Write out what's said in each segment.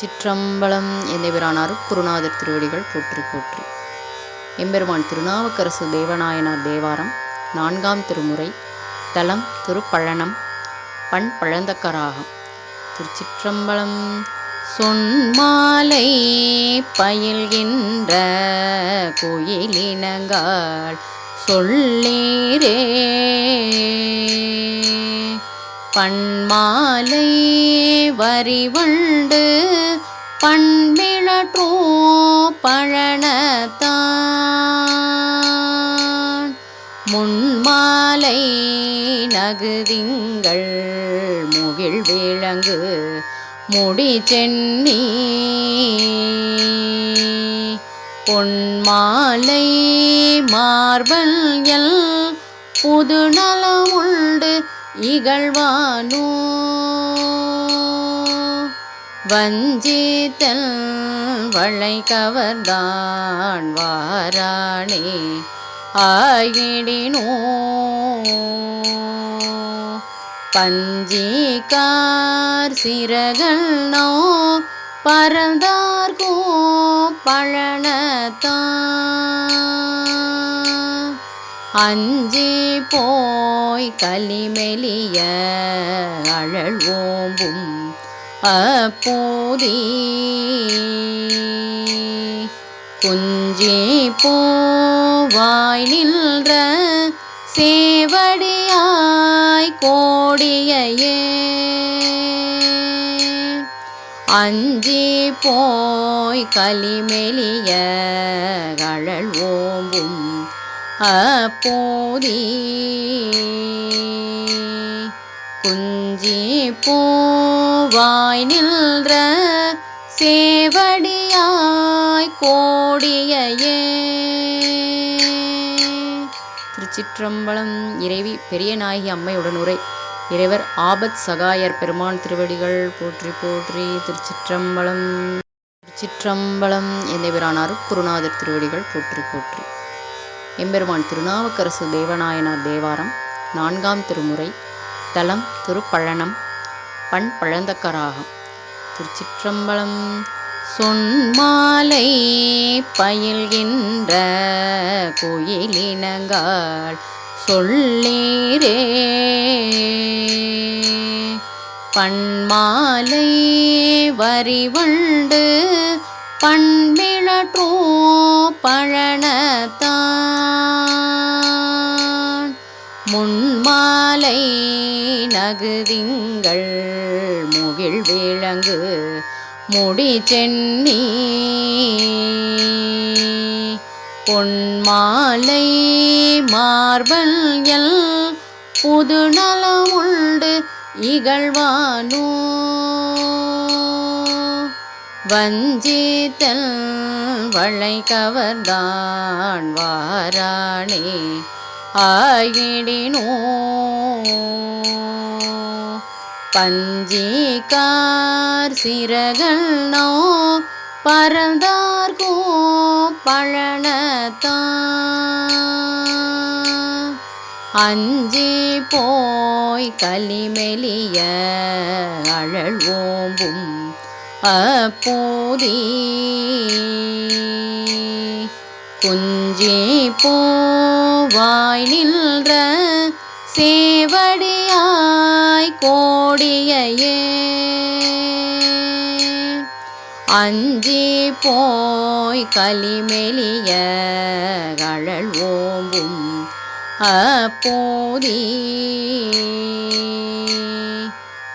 சிற்றம்பலம் எந்தபிரானாரும் குருநாதர் திருவடிகள் போற்றி போற்றி. எம்பெருமான் திருநாவுக்கரசு தேவநாயனார் தேவாரம் நான்காம் திருமுறை தலம் திருப்பழனம் பண் பழந்தக்கராகம். திருச்சிற்றம்பலம் சொன்மாலை பயில்கின்ற கோயிலினங்கால் சொல்லீரே. பண்மாலை வரிவண்டு பண்மிழற்றோ பழனத்தான். முன்மாலை நகுதிங்கள் முகில் விளங்கு முடி சென்னி. பொன்மாலை மார்பல் எல் புது நலமுண்டு இகழ்வானோ? வஞ்சித்தல் வளை கவர்ந்தான் வாராணே ஆயிடினோ? பஞ்சிகார் சிறகள் நோ? பரந்தார்கோ பழனத்தான் அஞ்சி போய் கலிமெலிய அழல் ஓம்பும் அப்போதி. குஞ்சி போவாய் நின்ற சேவடியாய் கோடியையே அஞ்சி போய் கலிமெலிய அழல் ஓம்பும் அப்போதி குஞ்சி பூவாய் நின்ற சேவடியாய் கோடியையே. திருச்சிற்றம்பலம் இறைவி பெரிய நாயகி அம்மையுடன் உரை இறைவர் ஆபத் சகாயர் பெருமான் திருவடிகள் போற்றி போற்றி திருச்சிற்றம்பலம். திருச்சிற்றம்பலம் என்னைபிரானார் குருநாதர் திருவடிகள் போற்றி போற்றி. எம்பெருமான் திருநாவுக்கரசு தேவநாயனார் தேவாரம் நான்காம் திருமுறை தலம் திருப்பழனம் பண் பழந்தக்கராகம். திருச்சிற்றம்பலம் சொன்மாலை பயில்கின்ற கோயிலினங்கால் சொல்லீரே. பண்மாலை வரிவண்டு பண்மிழற்றோ பழனத்தான். முன்மாலை நகுதிங்கள் முகில் விளங்கு முடி சென்னி. பொன்மாலை மார்பல் எல் புது நலமுண்டு இகழ்வானோ. வஞ்சித்தல் வளை கவர்ந்தான் வாரானே ஆயிடினோ. பஞ்சிகார் சிறகள் நோ பறந்தார்கோ பழனத்தா. அஞ்சி போய் கலிமெலிய அழல் ஓம்பும் அப்போதே குஞ்சே பூவாய் நின்ற சேவடியாய் கோடியையே அஞ்சி போய் கலிமெலிய அழல் ஓம்பும் அப்போதே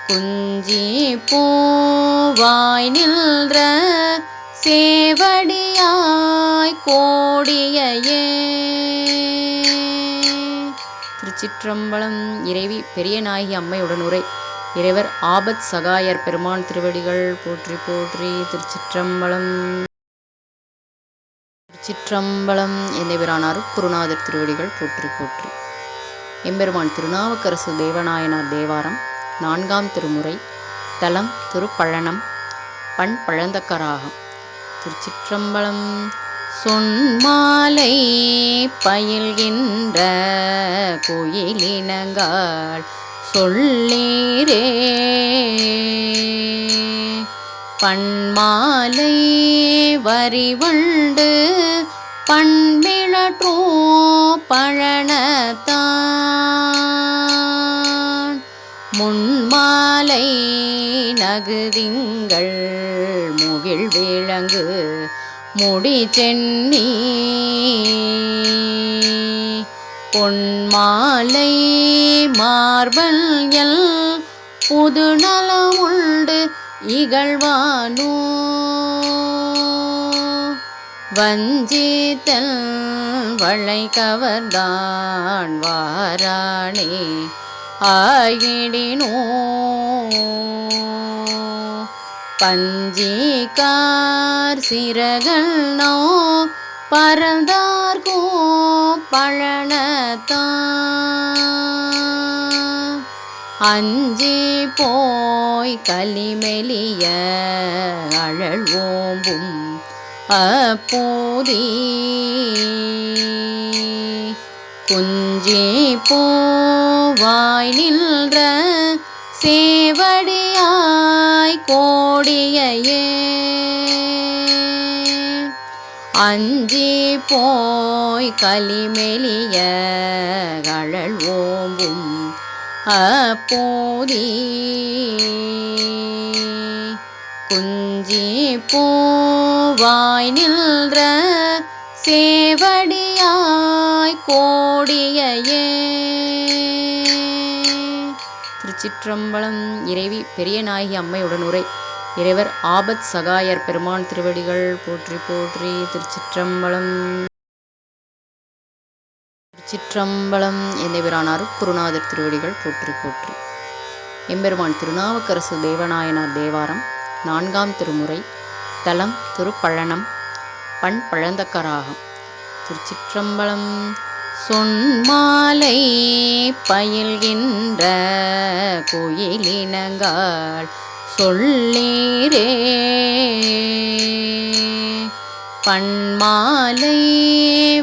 குஞ்சி பூவாய் நின்ற சேவடியாய் கோடியையே. திருச்சிற்றம்பலம் இறைவி பெரிய நாயகி அம்மையுடன் உரை இறைவர் ஆபத் சகாயர் பெருமான் திருவடிகள் போற்றி போற்றி திருச்சிற்றம்பலம். திருச்சிற்றம்பலம் எந்தபிரானாரும் குருநாதர் திருவடிகள் போற்றி போற்றி. எம்பெருமான் திருநாவுக்கரசு தேவநாயனார் தேவாரம் நான்காம் திருமுறை தலம் திருப்பழனம் பண் பழந்தக்கராகம். திருச்சிற்றம்பலம் சொன்மாலை பயில்கின்ற கோயிலினங்கால் சொல்லீரே. பண்மாலை வரிவண்டு பண்மிழற்றோ பழனத்தான் நகை நகுதிங்கள் முகில் விளங்கு முடி சென்னி. பொன்மாலை மார்பல் எல் புது நலமுண்டு இகழ்வானோ. வஞ்சித்தல் வளை கவர்ந்தான் வாரானே ஆயிடினோ. பஞ்சிகார் சிறகள் நோ. பரந்தார்கோ பழனத்தா அஞ்சி போய் கலிமெலிய அழல் ஓம்பும் அப்போதே. குஞ்சி வாய் நின்ற சேவடியாய் கோடியையே அஞ்சி போய் கலிமெலிய கழல் ஓம்பும் அப்போதி. குஞ்சி போவாய் நின்ற சேவடியாய் கோடிய திருச்சிற்றம்பலம் இறைவி பெரிய நாயகி அம்மையுடன் உரை இறைவர் ஆபத் சகாயர் பெருமான் திருவடிகள் போற்றி போற்றி திருச்சிற்றம்பலம். திருச்சிற்றம்பலம் என்னைவரானார் குருநாதர் திருவடிகள் போற்றி போற்றி. எம்பெருமான் திருநாவுக்கரசு தேவநாயனார் தேவாரம் நான்காம் திருமுறை தலம் திருப்பழனம் பண் பழந்தக்கராகம். திருச்சிற்றம்பலம் சொன்மாலை பயில்கின்ற குயிலினங்காள் சொல்லீரே. பண்மாலை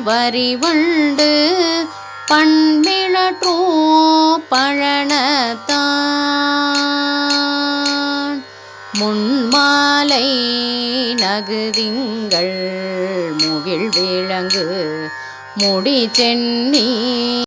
வரிவண்டு பண்மிழற்றோ பழனத்தான். முன்மாலை நகுதிங்கள் முகில் விளங்கு முடி சென்னி